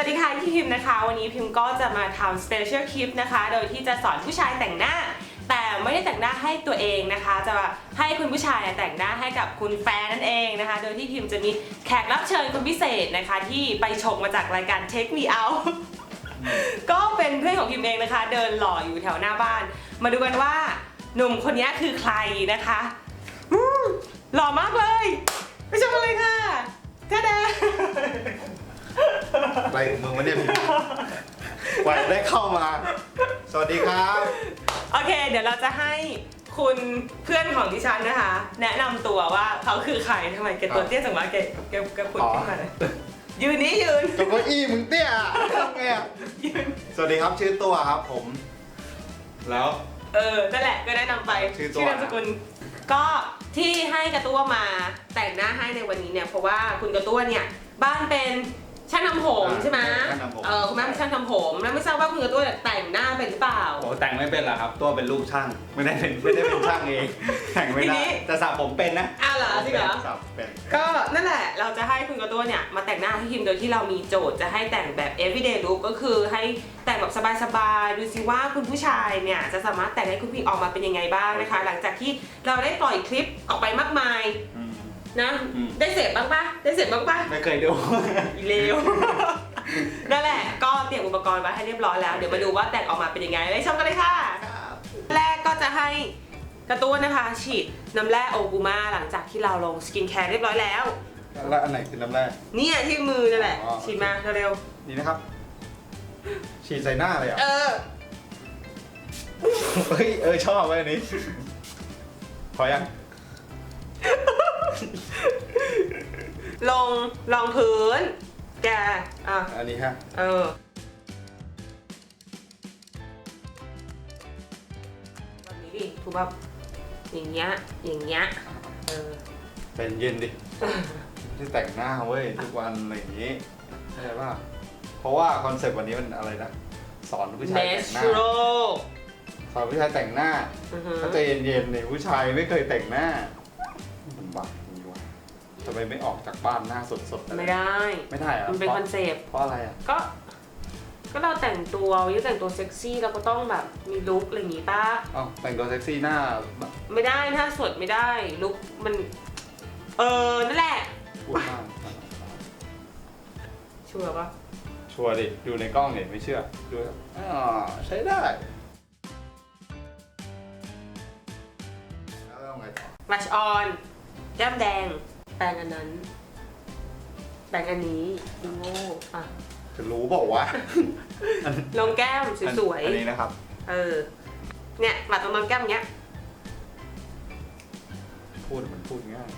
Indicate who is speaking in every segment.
Speaker 1: วัสดีค่ะพี่พิมพ์นะคะ วันนี้พิมพ์ก็จะมาทำ special clip นะคะ โดยที่จะสอนผู้ชายแต่งหน้า แต่ไม่ได้แต่งหน้าให้ตัวเองนะคะ จะให้คุณผู้ชายแต่งหน้าให้กับคุณแฟนนั่นเองนะคะ โดยที่พิมพ์จะมีแขกรับเชิญคนพิเศษนะคะ ที่ไปชมมาจากรายการ Take Me Out ก็เป็นเพื่อนของพิมพ์เองนะคะ เดินหล่ออยู่แถวหน้าบ้าน มาดูกันว่าหนุ่มคนนี้คือใครนะคะหล่อมากเลยไปชมกันเลยค่ะท่าดา
Speaker 2: อะ ไรของมึงวะเนี่ยพี่กว่าจะได้เข้ามา สวัสดีครับ
Speaker 1: โอเค เดี๋ยวเราจะให้คุณเพื่อนของดิฉันนะคะ แนะนำตัวว่าเขาคือใครทำไมแกตัวเตี้ยจังวะแกแกแกพุดขึ้นมาเลยยืนนี้ยืน
Speaker 2: จงเก้าอี้มึงเตี้ยอะทำไงอะ
Speaker 1: ยืน
Speaker 2: สวัสดีครับชื่อตัวครับผม แล้ว
Speaker 1: เออนั่นแหละก็แนะนำไป
Speaker 2: ชื่อตัว
Speaker 1: นามสกุลก็ที่ให้กระตั้วมาแต่งหน้าให้ในวันนี้เนี่ย เพราะว่าคุณกระตั้วเนี่ย บ้านเป็น ช่างทำผมใช่ไหม
Speaker 2: ช่างทำผม
Speaker 1: เออคุณแม่เป็นช่างทำผม แล้วไม่ทราบว่าคุณกระตั้วเนี่ยแต่งหน้าเป็นหรือเปล่า
Speaker 3: โอ้แต่งไม่เป็นหรอครับ ตัวเป็นลูกช่าง ไม่ได้เป็นไม่ได้เป็นช่างเอง แต่งไม่
Speaker 1: ที
Speaker 3: ได้
Speaker 1: นี้
Speaker 3: แต่สระผมเป็นนะ
Speaker 1: อ้าวเหรอจริงเหรอ
Speaker 2: สับเป็น
Speaker 1: ก็นั่นแหละเราจะให้คุณกระตัวเนี่ยมาแต่งหน้าให้พิมโดยที่เรามีโจทย์จะให้แต่งแบบ everyday look ก็คือให้แต่งแบบสบายๆ ดูสิว่าคุณผู้ชายเนี่ยจะสามารถแต่งให้คุณผู้หญิงออกมาเป็นยังไงบ้างนะคะ หลังจากที่เราได้ปล่อยคลิปออกไปมากมาย
Speaker 3: อืม
Speaker 1: นะ
Speaker 3: อืม
Speaker 1: ได้เสพบ้างปะได้เสพบ้างปะ
Speaker 3: ไม่เคยดู
Speaker 1: อีเลว นั่นแหละ ก็เตรียมอุปกรณ์ไว้ให้เรียบร้อยแล้ว เดี๋ยวมาดูว่าแต่งออกมาเป็นยังไงไปชมกันเลยค่ะ แรกก็จะให้กระตุ้นนะคะ ฉีดน้ำแร่โอกูมาหลังจากที่เราลงสกินแคร์เรียบร้อยแล้ว
Speaker 2: แล้วอันไหนคือน้ำแร่
Speaker 1: เนี่ยที่มือนั่นแหละ
Speaker 2: อ๋อ
Speaker 1: ฉีดมาเร็ว
Speaker 2: นี่นะครับ ฉีดใส่หน้าเลยเหร
Speaker 1: ๆ
Speaker 2: อะ
Speaker 1: เออ
Speaker 2: เฮ้ย เออชอบไว้ยอันนี้ พอยัง
Speaker 1: ลงรองพื้น แก อะ
Speaker 2: อันนี้ฮะ
Speaker 1: เออ แบบนี้ดิถูกแบบอย่างเงี้ย อย่างเงี้ย เออ
Speaker 2: เป็นเย็นดิที่แต่งหน้าเว้ยทุกวันอะไรอย่างนี้ใช่ป่ะเพราะว่าคอนเซปต์วันนี้มันอะไรนะสอนผู้ชายแต่งหน้า
Speaker 1: natural
Speaker 2: สอนผู้ชายแต่งหน้า
Speaker 1: อือฮึ
Speaker 2: ถ้าใจเย็นๆเนี่ยผู้ชายไม่เคยแต่งหน้ามันบักอย่างนี้วะ ทำไมไม่ออกจากบ้านหน้าสดๆอะร
Speaker 1: ไม่ได้
Speaker 2: ไม่ได้เหรอะ
Speaker 1: มันเป็นคอนเซปต์
Speaker 2: เพราะอะไรอะ
Speaker 1: ก็ ก็เราแต่งตัววันนี้แต่งตัวเซ็กซี่เราก็ต้องแบบมีลุคอะไรอย่างงี้ป่ะ
Speaker 2: อ๋อแต่งตัวเซ็กซี่หน้าแบบ
Speaker 1: ไม่ได้ถ้าสดไม่ได้ลุคมัน เออนั่นแหละ
Speaker 2: พูดมาก
Speaker 1: ชัวร์ปะ
Speaker 2: ชัวร์ดิ ดูในกล้องเห็นไม่เชื่อ ดูครับอ๋อใช้ได้ แล้วเอาไงต่อ
Speaker 1: บัชออนแก้มแดง แปรงอันนั้น แปรงอันนี้ดูโง่อะ
Speaker 2: จะรู้บอกว่าวะ
Speaker 1: ลงแก้มสวย
Speaker 2: อันนี้นะครับ
Speaker 1: ๆเออ เนี่ยปัดตรงลงแก้มอย่างเงี้ย
Speaker 2: พูดมันพูดง่าย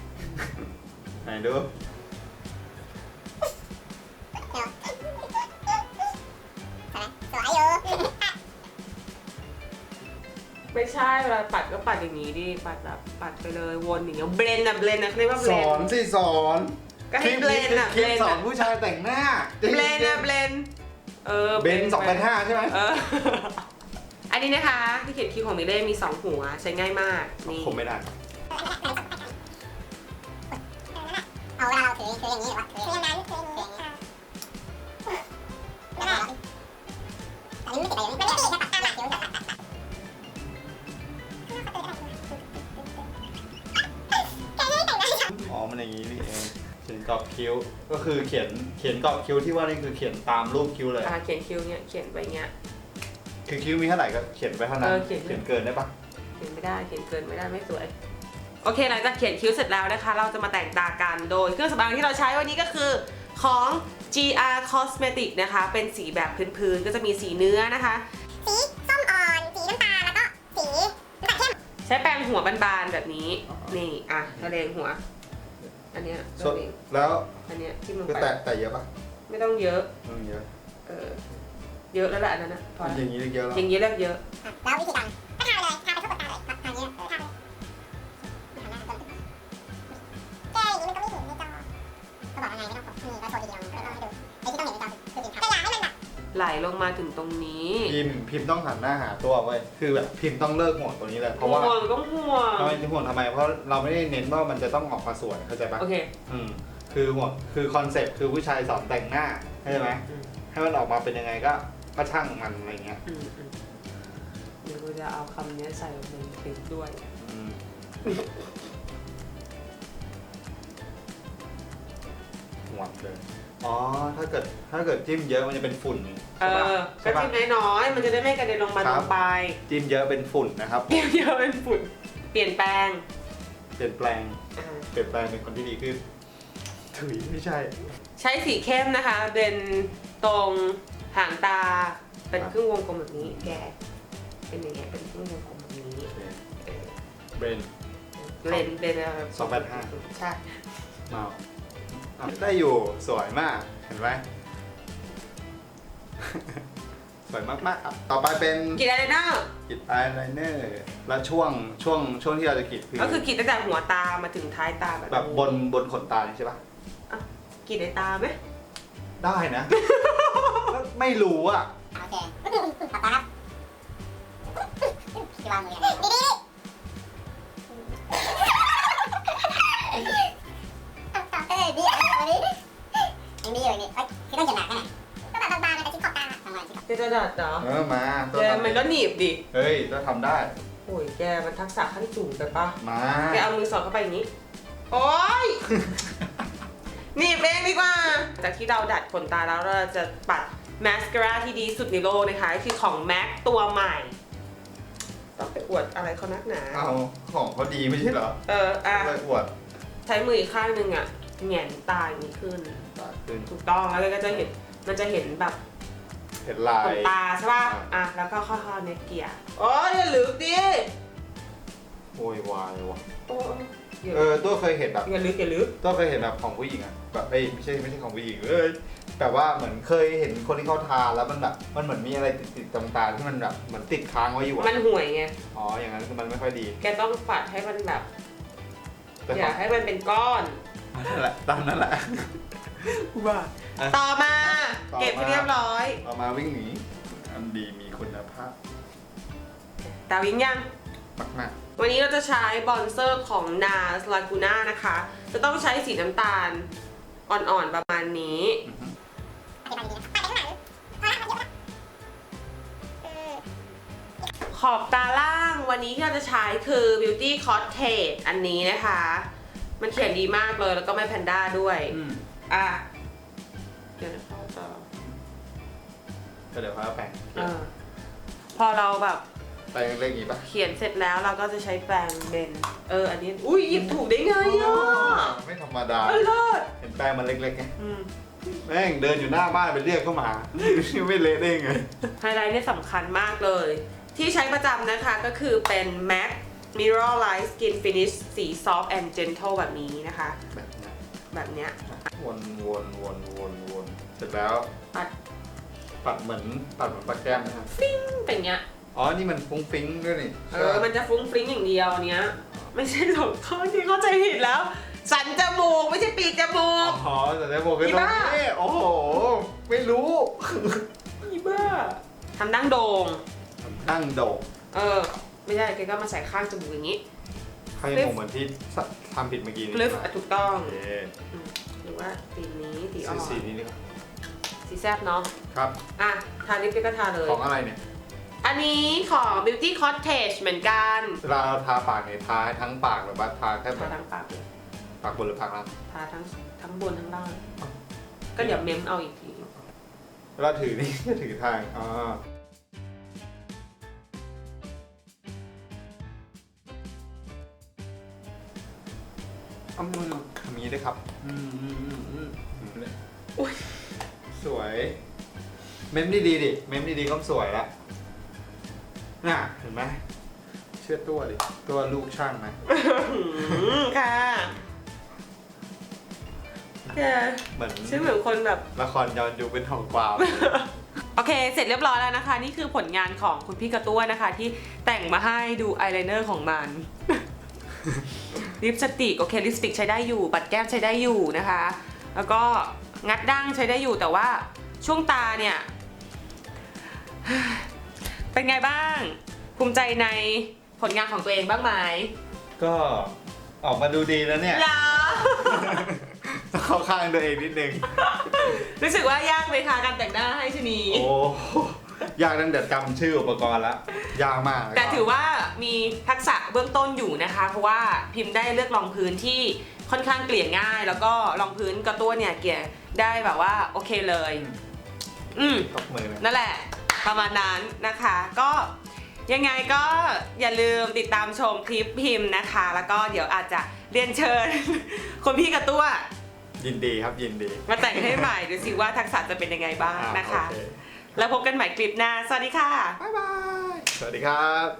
Speaker 2: ไหนดู
Speaker 1: ใช่เวลาปัดก็ปัดอย่างนี้ดิปัดแบบปัดไปเลยวนอย่างเงี้ยเบลนอะเบลนอะเขาเรียกว่าเบ
Speaker 2: ส
Speaker 1: ล
Speaker 2: อน
Speaker 1: น
Speaker 2: สิสอน
Speaker 1: ก็ให้เบลนอะ
Speaker 2: คลิป
Speaker 1: เบลน
Speaker 2: สอ
Speaker 1: อะ
Speaker 2: นผู้ชายแต่งหน้า
Speaker 1: เบลนอะเบลนเออ
Speaker 2: เบนสองพันห้าใช่ไหม
Speaker 1: เออ อันนี้นะคะที่เขียนคิ้วของมิเล่มีสองหัวใช้ง่ายมากนี่
Speaker 2: ผมไม่ได้
Speaker 4: เอาเวลาเราถือถืออย่างนี้หรือว่าถืออย่างนั้นถืออย่างนี้แล้วก็อันนี้ไม่ติดอะไรไม่ได้ติด ก
Speaker 2: รอบคิ้ว ก็คือเขียนเขียนกรอบคิ้วที่ว่านี่คือเขียนตามรูปคิ้วเลย
Speaker 1: อ่าเขียนคิ้วเนี่ยเขียนไปเงี้ย
Speaker 2: คือคิ้วมีเท่าไหร่ก็เขียนไปเท่านั้น
Speaker 1: เออเขียน
Speaker 2: เขียนเกินได้ปะ
Speaker 1: เขียนไม่ได้เขียนเกินไม่ได้ไม่สวย โอเคหลังจากเขียนคิ้วเสร็จแล้วนะคะ เราจะมาแต่งตากันโดยเครื่องสำอางที่เราใช้วันนี้ก็คือของ GR Cosmetic นะคะ เป็นสีแบบพื้นๆก็จะมีสีเนื้อนะคะ
Speaker 4: สีส้มอ่อน สีน้ำตาล แล้วก็สีน้ำตาลเข้ม
Speaker 1: ใช้แปรงหัวบานๆแบบนี้ นี่ อะทะเลงหัว อันเนี้ย
Speaker 2: ส่วน
Speaker 1: ตัวนี้
Speaker 2: แล้ว
Speaker 1: อันเนี้ยที่มึง
Speaker 2: คือ
Speaker 1: ไป
Speaker 2: แตะแต่เยอะปะ
Speaker 1: ไม่ต้องเยอะ
Speaker 2: อืมเยอะ
Speaker 1: เออเยอะแล้วแหละอันนั้นนะพอ
Speaker 2: อ
Speaker 1: ละ
Speaker 2: ย่างนี้เรียกเยอะแล้ว
Speaker 1: อย่างนี้เรียกเยอะ
Speaker 4: แล้ววิธีการ ไห
Speaker 1: ลลงมาถึงตรงนี้
Speaker 2: พิมพ์พิมพ์ต้องหันหน้าหาตัวเว้ยคือแบบพิมพ์ต้องเลิกห่วงตัวนี้เลยเพราะว่า
Speaker 1: ห่วงต้องห่วง
Speaker 2: ทำไมถึงห่วงทำไมเพราะเราไม่ได้เน้นว่ามันจะต้องออกมาสวยเข้าใจปะ
Speaker 1: โอเค
Speaker 2: อืมคือห่วงคือคอนเซ็ปต์คือผู้ชายสอนแต่งหน้าเข้าใจไหม
Speaker 1: อืม
Speaker 2: ให้มันออกมาเป็นยังไงก็ก็ช่างมันอะไรเงี้ย
Speaker 1: อืมอืมเดี๋ยวกูจะเอาคำนี้ใส่ลงในคลิปด้วย
Speaker 2: อืม หวดเลยอ๋อถ้าเกิดถ้าเกิดจิ้มเยอะมันจะเป็นฝุ่น
Speaker 1: เอ
Speaker 2: ใช่ปะ
Speaker 1: อก็
Speaker 2: ใช่ปะ
Speaker 1: จิ้มน้อยๆ มันจะได้ไม่กระเด็นลงมา
Speaker 2: ค
Speaker 1: ล
Speaker 2: รับ
Speaker 1: งไป
Speaker 2: จิ้มเยอะเป็นฝุ่นนะครับ
Speaker 1: เดี๋ยวเดี๋ยวเป็นฝุ่น เปลี่ยนแปลง
Speaker 2: เปลี่ยนแปลง
Speaker 1: อ่า
Speaker 2: เปลี่ยนแปลงเป็นคนที่ดีขึ้นถุยไม่ใช่
Speaker 1: ใช้สีเข้มนะคะ เป็นตรงหางตา เป็นครึ่งวงกลมแบบนี้ แก เป็นอย่างเงี้ย เป็นครึ่งวงกลมแบบนี้เออ
Speaker 2: เบรน
Speaker 1: เลนเลนอะไรแบบ
Speaker 2: สองแปดห้า
Speaker 1: ใช่
Speaker 2: เมาอะ ได้อยู่สวยมากเห็นไหม สวยมากๆครับต่อไปเป็น
Speaker 1: กรีดอะไรเนอร์
Speaker 2: กรีดอายไลเนอร์แล้วช่วงช่วงช่วงที่เราจะกรีดคือ
Speaker 1: ก็คือกรีดตั้งแต่หัวตามาถึงท้ายตาแบบ
Speaker 2: แบบบนบนขนตานี่ใช่ปะ
Speaker 1: กรีดในตาไหม
Speaker 2: ได้นะก็ไม่รู้อะ
Speaker 4: โอเคขอบตาครับที่วางมือดีดีดีเยังดีอยู่นี่เอ้ยคือต้องเขียนหนักแน่ก็แบบบางๆแต่ชิ้นขอบตาทำไมชิ้นขอบ
Speaker 1: แกจะดัดเหรอ
Speaker 2: เออมาต้
Speaker 1: แก
Speaker 2: องทำ
Speaker 1: มันก็หนีบดิ
Speaker 2: เฮ้ยต้องทำได้
Speaker 1: โอ้ยแกมันทักษะขั้นสูงไปปะ
Speaker 2: มา
Speaker 1: แกเอามือสอดเข้าไปอย่างนี้ โอ๊ยหนีบเองดีกว่า จากที่เราดัดขนตาแล้วเราจะปัดมาสคาร่าที่ดีสุดในโลกนะคะคือของ MAC ตัวใหม่ ต้องไปอวดอะไรเขานักหนา
Speaker 2: เอาของเขาดีไม่ใช่เหรอ
Speaker 1: เอออะ
Speaker 2: ไปอวด
Speaker 1: ใช้มืออีกข้างหนึ่งอะ แหงนตาอย่างนี้ขึ้น
Speaker 2: ตาขึ้น
Speaker 1: ถูกต้องแล้วก็จะเห็นมันจะเห็นแบบ
Speaker 2: เห็นลา
Speaker 1: ข
Speaker 2: ย
Speaker 1: นตาใช่ป่ะ อะแล้วก็ค่อยๆเน็ตเกียร์โอ้ยอย่าลึกดิ
Speaker 2: โวยวายว่ะ
Speaker 1: โอ้ยอย่า
Speaker 2: เออตัวเคยเห็นแบบ
Speaker 1: อย่าลึกอย่าลึก
Speaker 2: ตัวเคยเห็นแบบของผู้หญิงอะแบบเอ้ยไม่ใช่ไม่ใช่ของผู้หญิงเอ้ยแบบว่าเหมือนเคยเห็นคนที่เขาทาแล้วมันแบบมันเหมือนมีอะไรติดติดๆตรงตาที่มันแบบเหมือนติดค้างไว้อยู่อะ
Speaker 1: มันห่วยไง
Speaker 2: อ๋ออย่างนั้นคือมันไม่ค่อยดี
Speaker 1: แกต้องปัดให้มันแบบ
Speaker 2: แต่
Speaker 1: อ
Speaker 2: ข
Speaker 1: ย่า
Speaker 2: อง
Speaker 1: ให้มันเป็นก้อน
Speaker 2: นั่นแหละตามนั่นแหละว่า
Speaker 1: ต่อมา
Speaker 2: ต่อมา
Speaker 1: เก็บให้เรียบร้อย
Speaker 2: เอามาวิ่งหนีอันดีมีคุณภาพ
Speaker 1: ตาวิ่งยัง
Speaker 2: มาก
Speaker 1: วันนี้เราจะใช้บอนเซอร์ของ NARS Laguna นะคะ จะต้องใช้สีน้ำตาลอ่อนๆประมาณนี้
Speaker 2: ๆอือฮึ
Speaker 4: อธิบายดีนะปัดไปข้างหลังพอละมันเยอะละเออ
Speaker 1: ขอบตาล่างวันนี้ที่เราจะใช้คือ Beauty Cottage อันนี้นะคะ มันเขียนดีมากเลยแล้วก็ไม่แพนด้าด้วย
Speaker 2: อืม
Speaker 1: อะ เดี๋ยวนะคะต่อ
Speaker 2: ก็เดี๋ยวเขาเอาแปรง
Speaker 1: เออพอเราแบบ
Speaker 2: แปรงเล็กๆอย่างนี้ปะ
Speaker 1: เขียนเสร็จแล้วเราก็จะใช้แปรงเบน เออ อันนี้ อุ้ยหยิบถูกได้ไงอะ
Speaker 2: ไม่ธรรมดา
Speaker 1: เออเลิศ
Speaker 2: เห็นแปรงมันเล็กๆไง
Speaker 1: อืม
Speaker 2: แม่งเดินอยู่หน้าบ้านไปเรียกเข้ามา ไม่เละได้ไง
Speaker 1: ไฮไลท์เนี่ยสำคัญมากเลย ที่ใช้ประจำนะคะก็คือเป็น MAC Mirror Light Skin Finish สี Soft and Gentle แบบนี้นะคะ
Speaker 2: แบบเนี้ย
Speaker 1: แบบเนี้ย
Speaker 2: วนวนวนวนวนเสร็จแล้ว
Speaker 1: ปัด
Speaker 2: ปัดเหมือนปัดเหมือนปัดแก้มนะครับ
Speaker 1: ฟิ้งเป็นอย่างเงี้ย
Speaker 2: อ๋อ นี่มันฟุ้งฟิ้งด้วยนี่
Speaker 1: เออ มันจะฟุ้งฟริ้งอย่างเดียวอันเนี้ย ไม่ใช่หรอกเขาที่เข้าใจผิดแล้ว สันจมูก ไม่ใช่ปีกจมูก
Speaker 2: อ๋อแต่ได้บอกกัน
Speaker 1: อี
Speaker 2: ตรง
Speaker 1: บ้า
Speaker 2: นี้โอ้โห ไม่รู้
Speaker 1: อีบ้าทำดั้งโดง
Speaker 2: นั่งโดก
Speaker 1: เออ ไม่ใช่แกก็มาใส่ข้างจมูกอย่างนี้
Speaker 2: ให้งงเหมือนที่ทำผิดเมื่อกี้นี่
Speaker 1: ฟลิปอะถูกต้อง
Speaker 2: โอเค
Speaker 1: หรือว่าสีนี้สีอ่
Speaker 2: สี
Speaker 1: อน
Speaker 2: สีนี้ดีกว่า
Speaker 1: สีแซบเนาะ
Speaker 2: ครับ
Speaker 1: อะ ทาลิปก็ทาเลย
Speaker 2: ของอะไรเนี่ย
Speaker 1: อันนี้ของ Beauty Cottage เหมือนกัน
Speaker 2: เวลาเราทาปากเนี่ยทาให้ทั้งปากหรือว่าทาแค่แบ
Speaker 1: ทา
Speaker 2: บ
Speaker 1: ทั้งปากเลย
Speaker 2: ปากบนหรือปากล่าง
Speaker 1: ทาทั้งทั้งบนทั้งล่าง ก็เดี๋ยวเมมเอาอีกที
Speaker 2: เวลาถือนี่ ถือทางอ๋อ เอามือทำอย่างนี้ด้วยครับอืมอืมอืมอืมอืมเลย
Speaker 1: อุ๊ย
Speaker 2: สวย เมมดีดีๆดิ เมมดีดีๆก็สวยละน่ะเห็นไหมเชื่อตัวดิ ตัวลูกช่างนะ
Speaker 1: อืมค่ะแก
Speaker 2: เหมือน
Speaker 1: ชื่อเหมือนคนแบบ
Speaker 2: ละครย้อนยุคเป็นทองกวาว
Speaker 1: โอเค เสร็จเรียบร้อยแล้วนะคะ นี่คือผลงานของคุณพี่กระตั้วนะคะ ที่แต่งมาให้ดูอายไลเนอร์ของมัน ลิปสติกโอเคลิปสติกใช้ได้อยู่ปัดแก้มใช้ได้อยู่นะคะ แล้วก็งัดดั้งใช้ได้อยู่แต่ว่าช่วงตาเนี่ย เป็นไงบ้าง ภูมิใจในผลงานของตัวเองบ้างไหม
Speaker 2: ก็ออกมาดูดีแล้วเนี่ย
Speaker 1: เหรอ
Speaker 2: ต้องเข้าข้างตัวเองนิดนึง
Speaker 1: รู้สึกว่ายากไหมคะการแต่งหน้าให้ชะนี
Speaker 2: โอ้ยากตั้งแต่จำชื่ออุปกรณ์แล้วยากมาก
Speaker 1: แต่ถือว่า มีทักษะเบื้องต้นอยู่นะคะ เพราะว่าพิมพ์ได้เลือกรองพื้นที่ค่อนข้างเกลี่ยง่าย แล้วก็รองพื้นกระตัวเนี่ยเกลี่ยได้แบบว่าโอเคเลย อืม
Speaker 2: ตบมือเลย
Speaker 1: นั่นแหละ ประมาณนั้นนะคะ ก็ยังไงก็อย่าลืมติดตามชมคลิปพิมพ์นะคะ แล้วก็เดี๋ยวอาจจะเรียนเชิญ คนพี่กระตัว
Speaker 2: ยินดีครับยินดี
Speaker 1: มาแต่งให้ใหม่ดูสิว่าทักษะจะเป็นยังไงบ้าง
Speaker 2: อ่า
Speaker 1: นะคะ
Speaker 2: โอเแล้
Speaker 1: วพบกันใหม่คลิปหน้า สวัสดีค่ะ
Speaker 2: บ๊ายบาย สวัสดีครับ